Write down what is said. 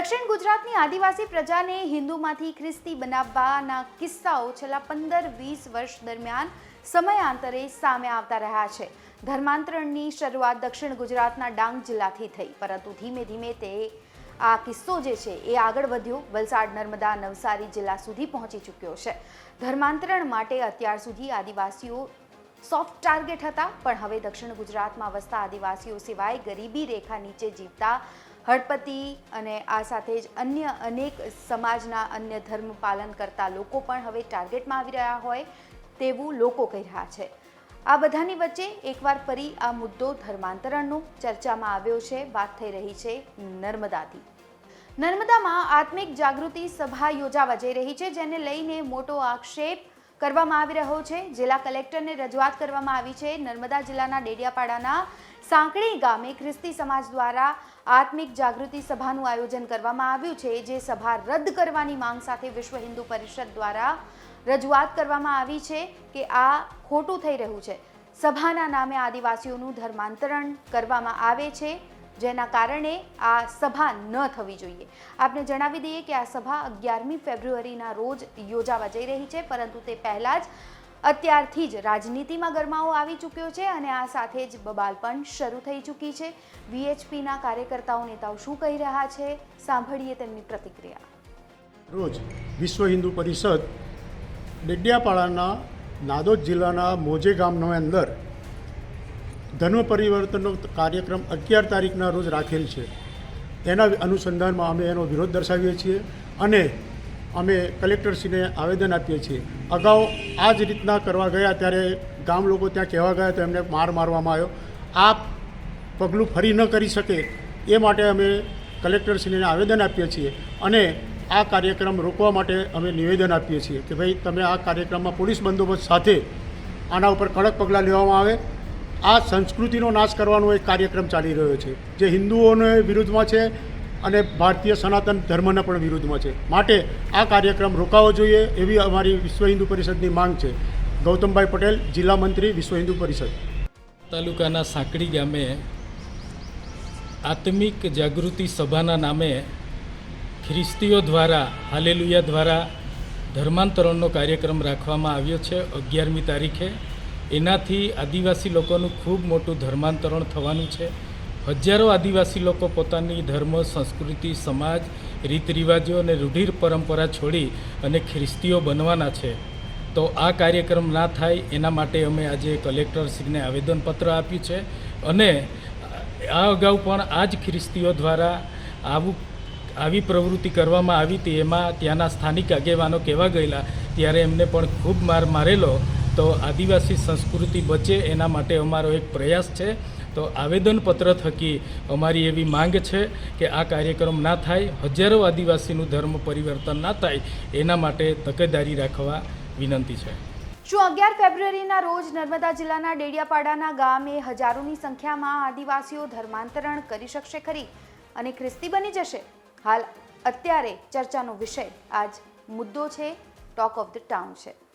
દક્ષિણ ગુજરાતની આદિવાસી પ્રજાને હિન્દુમાંથી ખ્રિસ્તી બનાવવાના કિસ્સાઓ છેલ્લા પંદર વીસ વર્ષ દરમિયાન સમયાંતરે સામે આવતા રહ્યા છે. ધર્માંતરણની શરૂઆત દક્ષિણ ગુજરાતના ડાંગ જિલ્લાથી થઈ, પરંતુ ધીમે ધીમે તે આ કિસ્સો જે છે એ આગળ વધ્યો. વલસાડ, નર્મદા, નવસારી જિલ્લા સુધી પહોંચી ચૂક્યો છે. ધર્માંતરણ માટે અત્યાર સુધી આદિવાસીઓ સોફ્ટ ટાર્ગેટ હતા, પણ હવે દક્ષિણ ગુજરાતમાં વસતા આદિવાસીઓ સિવાય ગરીબી રેખા નીચે જીવતા હળપતિ અને આ સાથે જ અન્ય અનેક સમાજના અન્ય ધર્મ પાલન કરતા લોકો પણ હવે ટાર્ગેટમાં આવી રહ્યા હોય તેવું લોકો કહી રહ્યા છે. આ બધાની વચ્ચે એકવાર ફરી આ મુદ્દો ધર્માંતરણનો ચર્ચામાં આવ્યો છે. વાત થઈ રહી છે નર્મદાથી. નર્મદામાં આત્મિક જાગૃતિ સભા યોજાવા જઈ રહી છે, જેને લઈને મોટો આક્ષેપ કરવામાં આવી રહ્યો છે. જિલ્લા કલેક્ટરને રજૂઆત કરવામાં આવી છે. નર્મદા જિલ્લાના ડેડિયાપાડાના સાંકળી ગામે ખ્રિસ્તી સમાજ દ્વારા આત્મિક જાગૃતિ સભાનું આયોજન કરવામાં આવ્યું છે, જે સભા રદ કરવાની માંગ સાથે વિશ્વ હિન્દુ પરિષદ દ્વારા રજૂઆત કરવામાં આવી છે કે આ ખોટું થઈ રહ્યું છે. સભાના નામે આદિવાસીઓનું ધર્માંતરણ કરવામાં આવે છે. જેના કારણે આ સભા ન થવી જોઈએ. આપને જણાવી દઈએ કે આ સભા અગિયારમી ફેબ્રુઆરીના રોજ યોજાવા જઈ રહી છે, પરંતુ તે પહેલાં જ અત્યારથી જ રાજનીતિમાં ગરમાવો આવી ચૂક્યો છે અને આ સાથે જ બબાલ પણ શરૂ થઈ ચૂકી છે. વીએચપીના કાર્યકર્તાઓ, નેતાઓ શું કહી રહ્યા છે? સાંભળીએ તેમની પ્રતિક્રિયા. રોજ વિશ્વ હિન્દુ પરિષદ ડેડિયાપાડાના નાદોદ જિલ્લાના મોજે ગામનો અંદર ધર્મ પરિવર્તનનો કાર્યક્રમ અગિયાર તારીખના રોજ રાખેલ છે. તેના અનુસંધાનમાં અમે એનો વિરોધ દર્શાવીએ છીએ અને અમે કલેક્ટરશ્રીને આવેદન આપીએ છીએ. અગાઉ આ જ રીતના કરવા ગયા ત્યારે ગામ લોકો ત્યાં કહેવા ગયા તો એમને માર મારવામાં આવ્યો. આ પગલું ફરી ન કરી શકે એ માટે અમે કલેક્ટરશ્રીને આવેદન આપીએ છીએ અને આ કાર્યક્રમ રોકવા માટે અમે નિવેદન આપીએ છીએ કે ભાઈ તમે આ કાર્યક્રમમાં પોલીસ બંદોબસ્ત સાથે આના ઉપર કડક પગલાં લેવામાં આવે. આ સંસ્કૃતિનો નાશ કરવાનો એક કાર્યક્રમ ચાલી રહ્યો છે, જે હિન્દુઓને વિરુદ્ધમાં છે અને ભારતીય સનાતન ધર્મના પણ વિરુદ્ધમાં છે. માટે આ કાર્યક્રમ રોકાવો જોઈએ એવી અમારી વિશ્વ હિન્દુ પરિષદની માંગ છે. ગૌતમભાઈ પટેલ, જિલ્લા મંત્રી, વિશ્વ હિન્દુ પરિષદ. તાલુકાના સાંકડી ગામે આત્મિક જાગૃતિ સભાના નામે ખ્રિસ્તીઓ દ્વારા, હાલેલુયા દ્વારા ધર્માંતરણનો કાર્યક્રમ રાખવામાં આવ્યો છે અગિયારમી તારીખે. એનાથી આદિવાસી લોકોનું ખૂબ મોટું ધર્માંતરણ થવાનું છે. હજારો આદિવાસી લોકો પોતાની ધર્મ, સંસ્કૃતિ, સમાજ રીત રિવાજો અને રૂઢિર પરંપરા છોડી અને ખ્રિસ્તીઓ બનવાના છે. તો આ કાર્યક્રમ ના થાય એના માટે અમે આજે કલેક્ટરશ્રીને આવેદનપત્ર આપ્યું છે અને આ અગાઉ પણ આ જ ખ્રિસ્તીઓ દ્વારા આવું, આવી પ્રવૃત્તિ કરવામાં આવી હતી. એમાં ત્યાંના સ્થાનિક આગેવાનો કહેવા ગયેલા, ત્યારે એમને પણ ખૂબ માર મારેલો તો આદિવાસી સંસ્કૃતિ બચે એના માટે અમારો એક પ્રયાસ છે. તો આવેદનપત્ર થકી અમારી એવી માંગ છે કે આ કાર્યક્રમ ના થાય, હજારો આદિવાસીનું ધર્મ પરિવર્તન ના થાય, એના માટે તકેદારી રાખવા વિનંતી છે. શું અગિયાર ફેબ્રુઆરીના રોજ નર્મદા જિલ્લાના ડેડિયાપાડાના ગામે હજારોની સંખ્યામાં આદિવાસીઓ ધર્માંતરણ કરી શકશે ખરી અને ખ્રિસ્તી બની જશે? હાલ અત્યારે ચર્ચાનો વિષય આજ મુદ્દો છે ટોક ઓફ ધ ટાઉન છે.